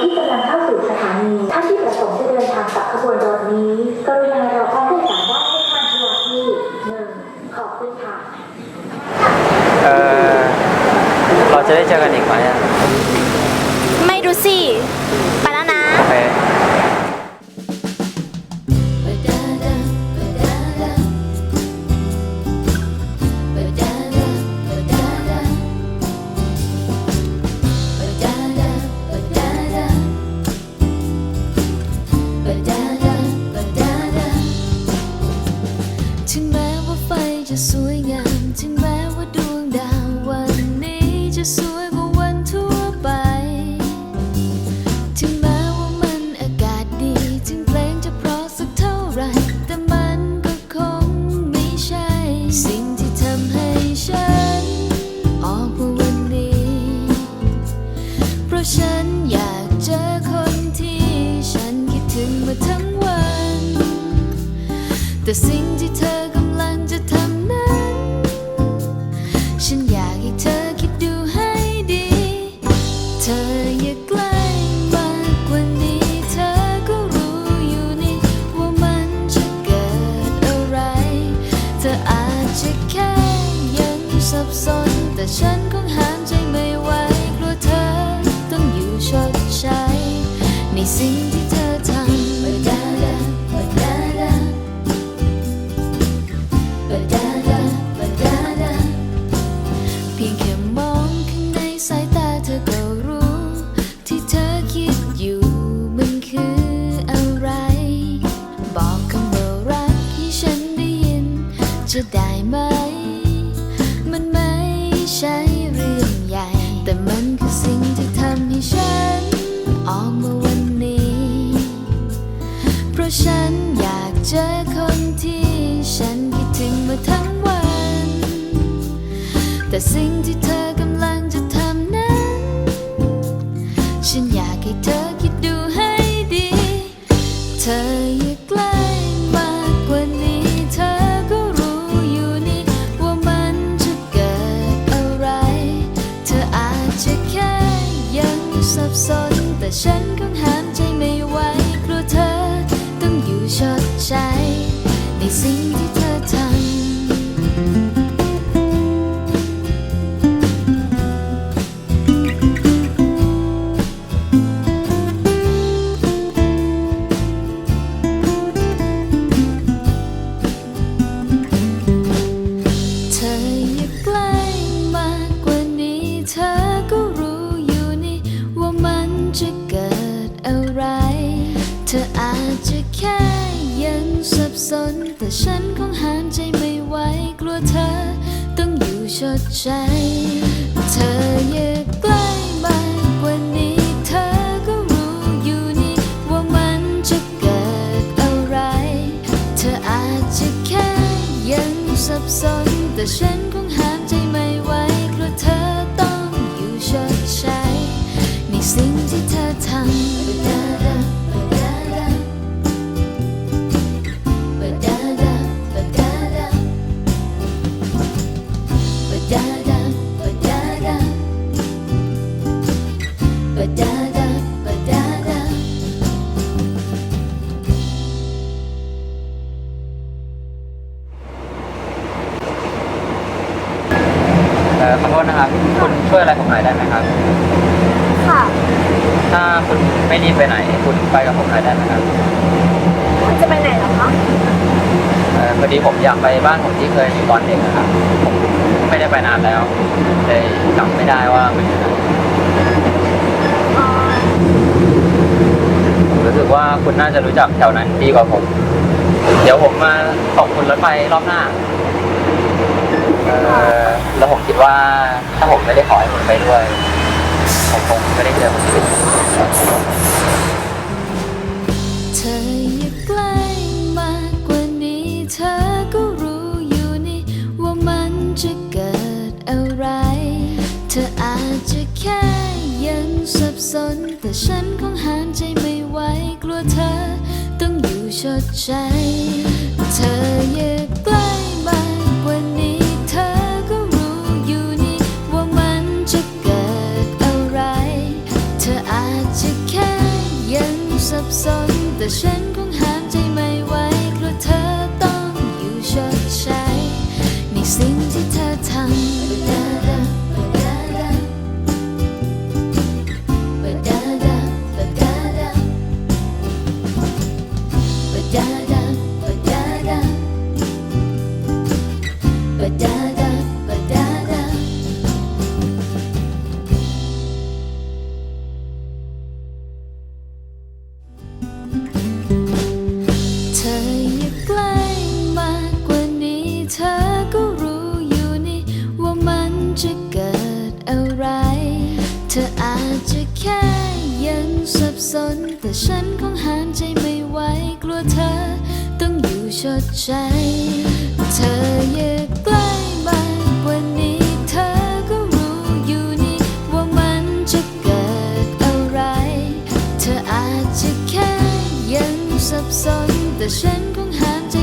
ที่กำลังเข้าสู่สถานีท่านที่ประสงค์จะเดินทางกับขบวนรถนี้ กรุณารอผู้โดยสารได้ให้ทางทัวร์ที่หนึ่งขอบคุณค่ะเออเราจะได้เจอกันอีกไหมอะ ไม่รู้สิ ราะฉันอยากเจอคนที่ฉันคิดถึงมาทั้งวัน แต่สิ่งที่เธอกำลังจะทำนั้น ฉันอยากให้เธอคิดดูให้ดี เธออย่าใกล้มากกว่านี้ เธอก็รู้อยู่นี่ว่ามันจะเกิดอะไร เธออาจจะแค่ยังสับสนแต่ฉัน จะได้ไหม มันไม่ใช่เรื่องใหญ่ แต่มันคือสิ่งที่ทำให้ฉัน ออกมาวันนี้ เพราะฉันอยากเจอคนที่ฉันคิดถึงมาทั้งวัน แต่สิ่งที่เธอกำลังจะทำนั้น ฉันอยากให้เธอคิดดูให้ดี เธอ ฉันคงห้ามใจไม่ไหวกลัวเธอต้องอยู่ชดใช้ในสิ่งที่ แค่ยังสับสน แต่ฉันคงห้ามใจไม่ไหวกลัวเธอ ต้องอยู่ชดใจ เธอย่า ช่วยอะไรผมหน่อยได้ไหมครับ ค่ะ ถ้าคุณไม่รีบไปไหน คุณไปกับผมหน่อยได้ไหมครับคุณจะไปไหนเหรอคะ เออพอดีผมอยากไปบ้านผมที่เคยอยู่ตอนเด็กนะครับ ผมไม่ได้ไปนานแล้วเลยจำไม่ได้ว่ามันอยู่ไหนอ๋อ ผมรู้สึกว่าคุณน่าจะรู้จักแถวนั้นดีกว่าผม เดี๋ยวผมมาส่งคุณรถไฟรอบหน้าเออ แล้วผมคิดว่าถ้าผมไม่ได้ขอให้คุณไปด้วย ผมคงไม่ได้เจอคุณเธออย่าใกล้มากกว่านี้เธอก็รู้อยู่นี่ว่ามันจะเกิดอะไร เธออาจจะแค่ยังสับสน แต่ฉันคงห้ามใจไม่ไหวกลัวเธอ ต้องอยู่ชดใช้เธอ บสน แต่ฉันคงห้ามใจไม่ไหวกลัวเธอต้องอยู่ชดใช้ในสิ่งที่เธอทำ สน แต่ฉันคงห้ามใจไม่ไหวกลัวเธอ ต้องอยู่ชดใจ เธออย่าใกล้มากกว่านี้เธอก็รู้อยู่นี่ว่ามันจะเกิดอะไร เธออาจจะแค่ยังสับสน แต่ฉันคงห้ามใจ